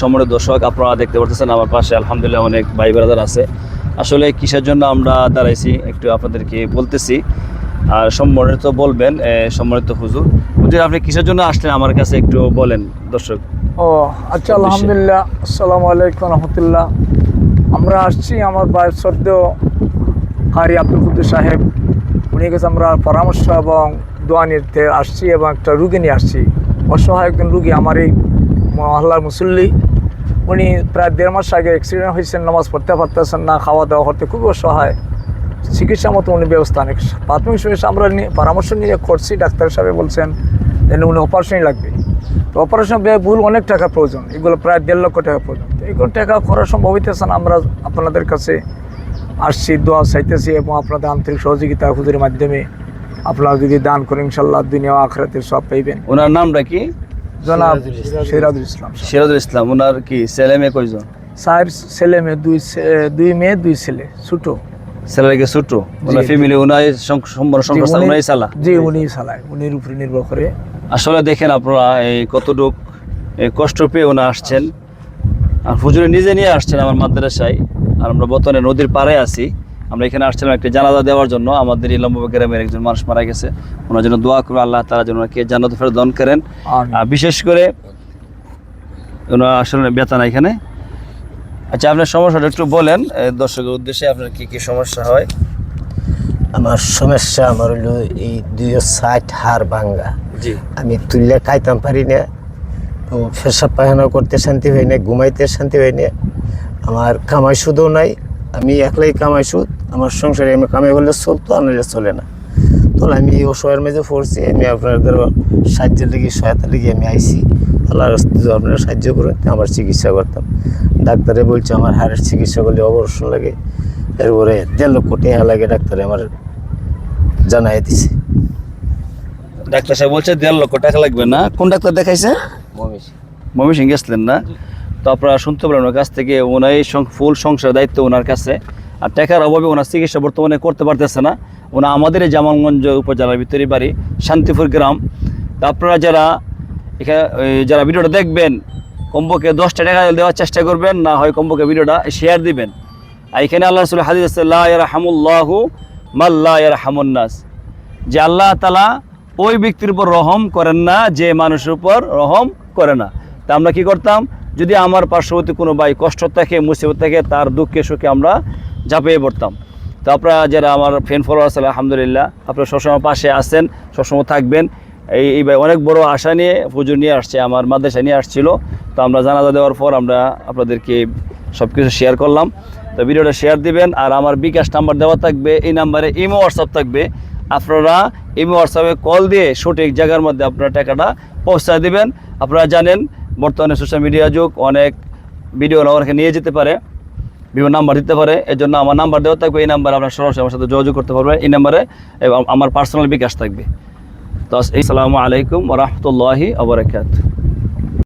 সম্মানিত দর্শক আপনারা দেখতে পাচ্ছেন আমার পাশে আলহামদুলিল্লাহ অনেক ভাই ব্রাদার আছে। আসলে কিসের জন্য আমরা দাঁড়াইছি একটু আপনাদেরকে বলতেছি। আর সম্মানিত বলবেন সম্মানিত হুজুর। হুজুর আপনি কিসের জন্য আসলেন আমার কাছে একটু বলেন দর্শক। ও আচ্ছা আলহামদুলিল্লাহ আসসালামু আলাইকুম রহমতুল্লাহ। আমরা আসছি আমার ভাই সদ্য কারি আব্দুল কুদ্দুস সাহেব। উনি কাছে আমরা পরামর্শ এবং দোয়া নিতে আসছি এবং একটা রুগী নিয়ে আসছি। অসহায় একজন রুগী আমার এই মহল্লার মুসল্লি, উনি প্রায় দেড় মাস আগে অ্যাক্সিডেন্ট হয়েছেন, নামাজ পড়তে পারতেছেন না, খাওয়া দাওয়া করতে খুবই অসহায়। চিকিৎসা মতো উনি ব্যবস্থা নেই। প্রাথমিক চিকিৎসা আমরা পরামর্শ নিয়ে করছি, ডাক্তার সাহেব বলছেন যেন উনি অপারেশনই লাগবে। তো অপারেশন ব্যয় ভুল অনেক টাকা প্রয়োজন, এগুলো প্রায় দেড় লক্ষ টাকা প্রয়োজন। তো এগুলো টাকা করা সম্ভব হইতেছে না, আমরা আপনাদের কাছে আসছি, দোয়া চাইতেছি এবং আপনাদের আন্তরিক সহযোগিতা হুজুরের মাধ্যমে আপনারা যদি দান করেন, ইনশাল্লাহ দুনিয়া আখরাতে সব পাইবেন। ওনার নামটা কি? জনাব সিরাজুল ইসলাম। সিরাজুল ইসলাম। ওনার কি ছেলে মেয়ে কয়জন? সাহেব ছেলে মেয়ে দুই দুই মেয়ে দুই ছেলে ছোটো। ছেলেকে ছোট? ওনার ফ্যামিলি ওনার সং- সম্পূর্ণ সংসার ওনাই চালা জি উনি চালায় উনির উপরে নির্ভর করে। আসলে দেখেন আপনারা এই কতটুক এই কষ্ট পেয়ে ওনা আসছেন। আর হুজুরে নিজে নিয়ে আসছেন আমার মাদ্রাসায়। আর আমরা বর্তমানে নদীর পাড়ে আছি। আমরা এখানে আসছিলাম একটি জানাজা দেওয়ার জন্য। আমাদের এই লম্বা গ্রামের একজন মানুষ মারা গেছে। ওনার জন্য দোয়া করে আল্লাহ তারা যেন ওনাকে জান্নাত ফেরত দান করেন। বিশেষ করে ওনার আসলে বেতন এখানে। আচ্ছা আপনার সমস্যাটা একটু বলেন। দর্শকের উদ্দেশ্যে আপনার কি কি সমস্যা হয়? আমার সমস্যা আমার হলো এই দুই ষাট হাড় ভাঙ্গা। জি। আমি তুললে খাইতাম পারি না। পেশাব পায়খানা করতে শান্তি হয় না ঘুমাইতে শান্তি হয় না। আমার কামাই সুদও নাই। আমি একলাই কামাই সুদ। আমার সংসারে আমি কামে করলে চলতো আর নাহলে চলে না। তো আমি এই অসহায়ের মেঝে পড়ছি আমি আপনাদের সাহায্যের লেগে সহায়তা লেগে আমি আইছি। আল্লাহর যদি আপনারা সাহায্য করেন তো আমার চিকিৎসা করতাম। ডাক্তারে বলছে আমার হাড়ের চিকিৎসা করলে অপারেশন লাগে। এরপরে দেড় লক্ষ টাকা লাগে ডাক্তারে আমার জানাই দিছে। ডাক্তার সাহেব বলছে দেড় লক্ষ টাকা লাগবে না। কোন ডাক্তার দেখাইছে? মমি সিং। গেছিলেন না? তো আপনারা শুনতে পারেন ওনার কাছ থেকে ওনার সং- ফুল সংসার দায়িত্ব ওনার কাছে। আর টাকার অভাবে ওনার চিকিৎসা বর্তমানে করতে পারতেছে না। ওনা আমাদের এই জামালগঞ্জ উপজেলার ভিতরে বাড়ি, শান্তিপুর গ্রাম। আপনারা যারা এখানে যারা ভিডিওটা দেখবেন, কমপক্ষে দশটা টাকা দেওয়ার চেষ্টা করবেন, না হয় কমপক্ষে ভিডিওটা শেয়ার দিবেন। আর এখানে আল্লাহ রসুল হাদিস আছে, লা ইয়ারহামুল্লাহু মাল্লা ইয়ারহামুন্নাস যে আল্লাহ তালা ওই ব্যক্তির উপর রহম করেন না, যে মানুষের উপর রহম করে না। তা আমরা কি করতাম? যদি আমার পার্শ্ববর্তী কোনো ভাই কষ্ট থাকে, মুসিবত থাকে, তার দুঃখে, সুখে আমরা ঝাঁপিয়ে পড়তাম। তো আপনারা যারা আমার ফ্রেন্ড ফলোয়ার্স আলহামদুলিল্লাহ, আপনারা সবসময় পাশে আছেন, সবসময় থাকবেন। এই এই ভাই অনেক বড় আশা নিয়ে পুজো নিয়ে আসছে, আমার মাদ্রাসা নিয়ে আসছিল। তো আমরা জানাজা দেওয়ার পর আমরা আপনাদেরকে সব কিছু শেয়ার করলাম। তো ভিডিওটা শেয়ার দিবেন, আর আমার বিকাশ নাম্বার দেওয়া থাকবে, এই নাম্বারে ইমো হোয়াটসঅ্যাপ থাকবে। আপনারা ইমো হোয়াটসঅ্যাপে কল দিয়ে সঠিক জায়গার মধ্যে আপনারা টাকাটা পৌঁছায় দিবেন। আপনারা জানেন, বর্তমানে সোশ্যাল মিডিয়া যুগ, অনেক ভিডিও অনেকে নিয়ে যেতে পারে। বিভিন্ন নাম্বার দিতে পারে। এর জন্য আমার নাম্বার দেওয়া থাকবে, এই নাম্বারে আপনার সরাসরি আমার সাথে যোগাযোগ করতে পারবে এই নাম্বারে আমার পার্সোনাল বিকাশ থাকবে। তো আসসালামু আলাইকুম রহমতুল্লাহি আবরাকাত